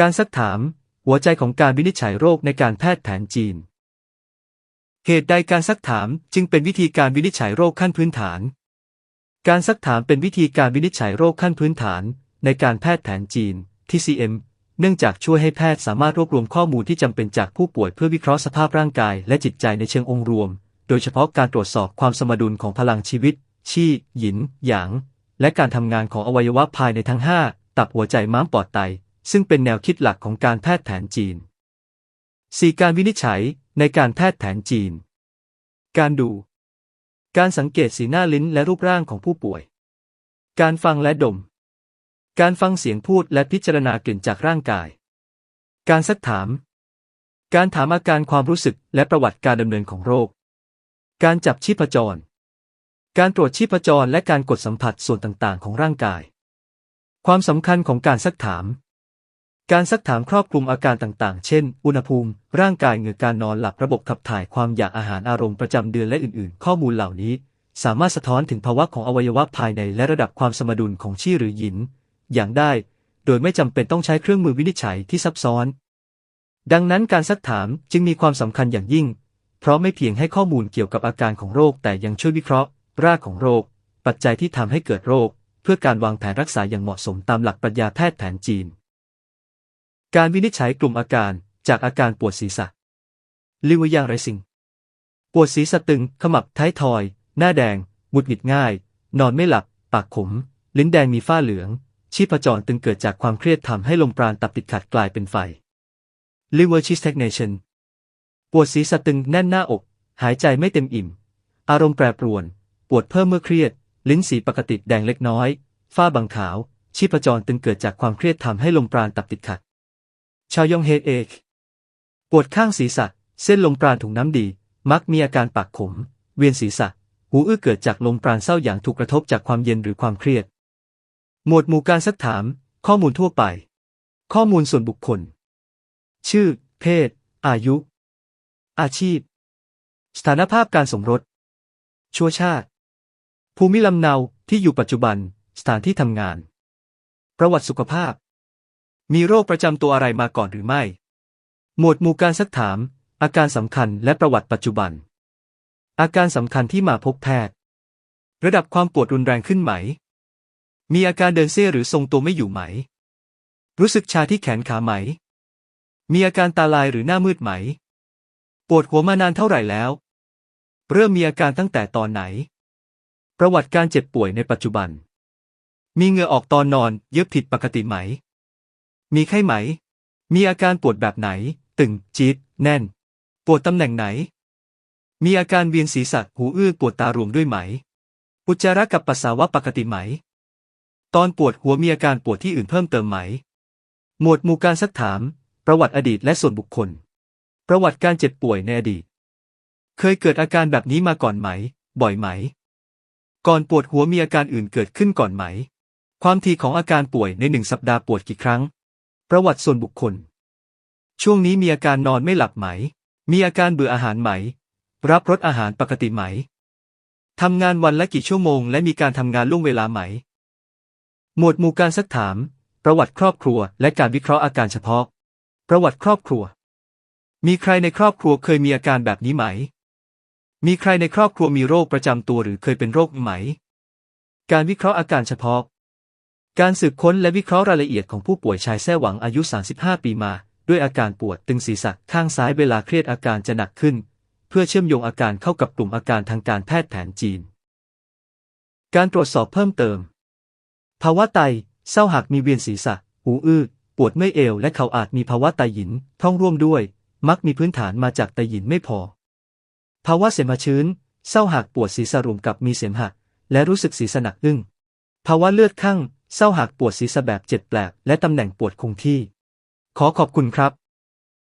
การซักถาม หัวใจของการวินิจฉัยโรคในการแพทย์แผนจีน เหตุใดการซักถามจึงเป็นวิธีการวินิจฉัยโรคขั้นพื้นฐาน การซักถามเป็นวิธีการวินิจฉัยโรคขั้นพื้นฐาน ในการแพทย์แผนจีน TCM เนื่องจากช่วยให้แพทย์สามารถรวบรวมข้อมูลที่จำเป็นจากผู้ป่วยเพื่อวิเคราะห์สภาพร่างกายและจิตใจในเชิงองค์รวม โดยเฉพาะการตรวจสอบความสมดุลของพลังชีวิต ชี่หยิน หยาง และการทำงานของอวัยวะภายในทั้ง 5 ตับหัวใจม้ามปอดไต ซึ่งเป็นแนวคิดหลักของการแพทย์แผนจีน 4. การวินิจฉัยในการแพทย์แผนจีน การดู การสังเกตสีหน้าลิ้นและรูปร่างของผู้ป่วย การฟังและดม การฟังเสียงพูดและพิจารณากลิ่นจากร่างกาย การซักถาม การถามอาการความรู้สึกและประวัติการดำเนินของโรค การจับชีพจร การตรวจชีพจรและการกดสัมผัสส่วนต่างๆ ของร่างกาย ความสำคัญของการซักถาม การซักถามครอบคลุมอาการต่างๆ เช่น อุณหภูมิ ร่างกายเหงื่อการนอนหลับระบบขับถ่ายความอยากอาหารอารมณ์ประจำเดือนและอื่นๆ ข้อมูลเหล่านี้ สามารถสะท้อนถึงภาวะของอวัยวะภายในและระดับความสมดุลของชี่หรือหยิน อย่างได้ โดยไม่จำเป็นต้องใช้เครื่องมือวินิจฉัยที่ซับซ้อน ดังนั้นการซักถามจึงมีความสำคัญอย่างยิ่ง เพราะไม่เพียงให้ข้อมูลเกี่ยวกับอาการของโรค แต่ยังช่วยวิเคราะห์ รากของโรค ปัจจัยที่ทำให้เกิดโรค เพื่อการวางแผนรักษาอย่างเหมาะสมตามหลักปรัชญาแพทย์แผนจีน การวินิจฉัยกลุ่มอาการจากอาการปวดศีรษะลิวยางไรซิง ปวดศีรษะตึง ขมับ ท้ายทอย หน้าแดง หงุดหงิดง่าย นอนไม่หลับ ปากขม ลิ้นแดงมีฝ้าเหลือง ชีพจรตึงเกิดจากความเครียดทำให้ลมปราณตับติดขัดกลายเป็นไฟ liver stagnation ปวดศีรษะตึงแน่นหน้าอก หายใจไม่เต็มอิ่ม อารมณ์แปรปรวน ปวดเพิ่มเมื่อเครียด ลิ้นสีปกติแดงเล็กน้อย ฝ้าบางขาว ชีพจรตึงเกิดจากความเครียดทำให้ลมปราณตับติดขัด ชาวยองเฮดเอกปวดข้างศีรษะ เส้นลมปราณถุงน้ำดี มักมีอาการปากขม เวียนศีรษะ หูอื้อเกิดจากลมปราณเศร้าอย่างถูกกระทบจากความเย็นหรือความเครียด หมวดหมู่การซักถาม ข้อมูลทั่วไป ข้อมูลส่วนบุคคล ชื่อ เพศ อายุ อาชีพ สถานภาพการสมรส ชั่วชาติ ภูมิลำเนาที่อยู่ปัจจุบัน สถานที่ทำงาน ประวัติสุขภาพ มีโรคประจำตัวอะไรมาก่อนหรือไม่ หมวดหมู่การซักถาม อาการสำคัญและประวัติปัจจุบัน อาการสำคัญที่มาพบแพทย์ ระดับความปวดรุนแรงขึ้นไหม มีอาการเดินเซ่หรือทรงตัวไม่อยู่ไหม รู้สึกชาที่แขนขาไหม มีอาการตาลายหรือหน้ามืดไหม ปวดหัวมานานเท่าไหร่แล้ว เริ่มมีอาการตั้งแต่ตอนไหน ประวัติการเจ็บป่วยในปัจจุบัน มีเหงื่อออกตอนนอนเยอะผิดปกติไหม มีไข้ไหม มีอาการปวดแบบไหน ตึง จี๊ด แน่น ปวดตำแหน่งไหน มีอาการเวียนศีรษะ หูอื้อ ปวดตารวมด้วยไหม อุจจาระกับปัสสาวะปกติไหม ตอนปวดหัวมีอาการปวดที่อื่นเพิ่มเติมไหม หมวดหมู่การซักถาม ประวัติอดีตและส่วนบุคคล ประวัติการเจ็บป่วยในอดีต เคยเกิดอาการแบบนี้มาก่อนไหม บ่อยไหม ก่อนปวดหัวมีอาการอื่นเกิดขึ้นก่อนไหม ความถี่ของอาการป่วยในหนึ่งสัปดาห์ปวดกี่ครั้ง ประวัติส่วนบุคคล ช่วงนี้มีอาการนอนไม่หลับไหม มีอาการเบื่ออาหารไหม รับรสอาหารปกติไหม ทำงานวันละกี่ชั่วโมง และมีการทำงานล่วงเวลาไหม หมวดหมู่การซักถาม ประวัติครอบครัว และการวิเคราะห์อาการเฉพาะ ประวัติครอบครัว มีใครในครอบครัวเคยมีอาการแบบนี้ไหม มีใครในครอบครัวมีโรคประจำตัวหรือเคยเป็นโรคไหม การวิเคราะห์อาการเฉพาะ การสืบค้นและวิเคราะห์รายละเอียดของผู้ป่วยชายแท้หวังอายุ 35 ปีมา ด้วยอาการปวดตึงศีรษะข้างซ้ายเวลาเครียดอาการจะหนักขึ้น เพื่อเชื่อมโยงอาการเข้ากับกลุ่มอาการทางการแพทย์แผนจีน การตรวจสอบเพิ่มเติม ภาวะไตเศร้าหากมีเวียนศีรษะ หูอื้อ ปวดเมื่อยเอว และเขาอาจมีภาวะไตหยินท้องร่วมด้วย มักมีพื้นฐานมาจากไตหยินไม่พอ ภาวะเสมหะชื้น เศร้าหากปวดศีรษะรวมกับมีเสมหะ และรู้สึกศีรษะหนักอึ้ง ภาวะเลือดข้าง เศร้าหากปวดศีรษะแบบเจ็บแปลกและตำแหน่งปวดคงที่ ขอขอบคุณครับ